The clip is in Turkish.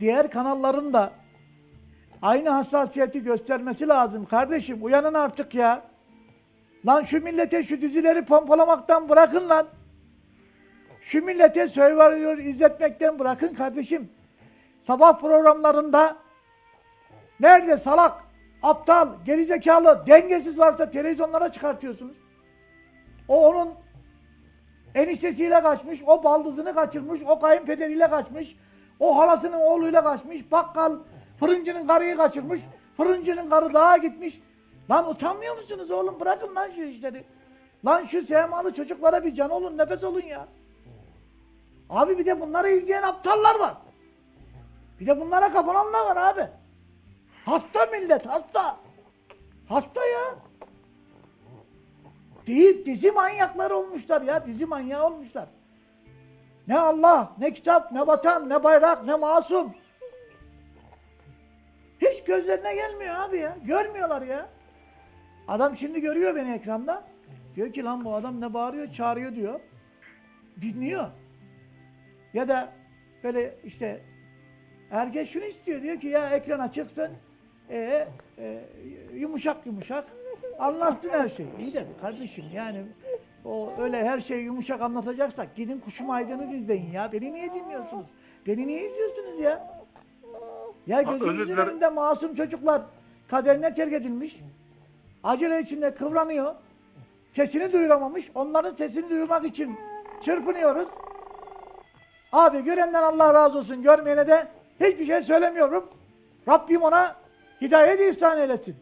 diğer kanalların da aynı hassasiyeti göstermesi lazım. Kardeşim uyanın artık ya. Lan şu millete şu dizileri pompalamaktan bırakın lan. Şu millete Survivor izletmekten bırakın kardeşim. Sabah programlarında nerede salak, aptal, gerizekalı, dengesiz varsa televizyonlara çıkartıyorsunuz. O onun eniştesiyle kaçmış, o baldızını kaçırmış, o kayınpederiyle kaçmış, o halasının oğluyla kaçmış, bakkal fırıncının karıyı kaçırmış, fırıncının karı daha gitmiş. Lan utanmıyor musunuz oğlum? Bırakın lan şu işleri. Lan şu semalı çocuklara bir can olun, nefes olun ya. Abi bir de bunları izleyen aptallar var. Bir de bunlara kapananlar var abi. Hasta millet, hasta. Hasta ya. Değil, dizi manyakları olmuşlar ya, dizi manyağı olmuşlar. Ne Allah, ne kitap, ne vatan, ne bayrak, ne masum. Hiç gözlerine gelmiyor abi ya. Görmüyorlar ya. Adam şimdi görüyor beni ekranda. Diyor ki lan bu adam ne bağırıyor, çağırıyor diyor. Dinliyor. Ya da böyle işte herkes şunu istiyor. Diyor ki ya ekrana çıksın. E, e, yumuşak yumuşak anlattın her şeyi. İyi de kardeşim yani o öyle her şeyi yumuşak anlatacaksak gidin kuşum aydını izleyin ya. Beni niye dinliyorsunuz? Beni niye izliyorsunuz ya? Ya özür gözümüzün dilerim. önünde masum çocuklar kaderine terk edilmiş. Acele içinde kıvranıyor. Sesini duyuramamış. Onların sesini duyurmak için çırpınıyoruz. Abi görenden Allah razı olsun. Görmeyene de hiçbir şey söylemiyorum. Rabbim ona hidayet ihsan eylesin.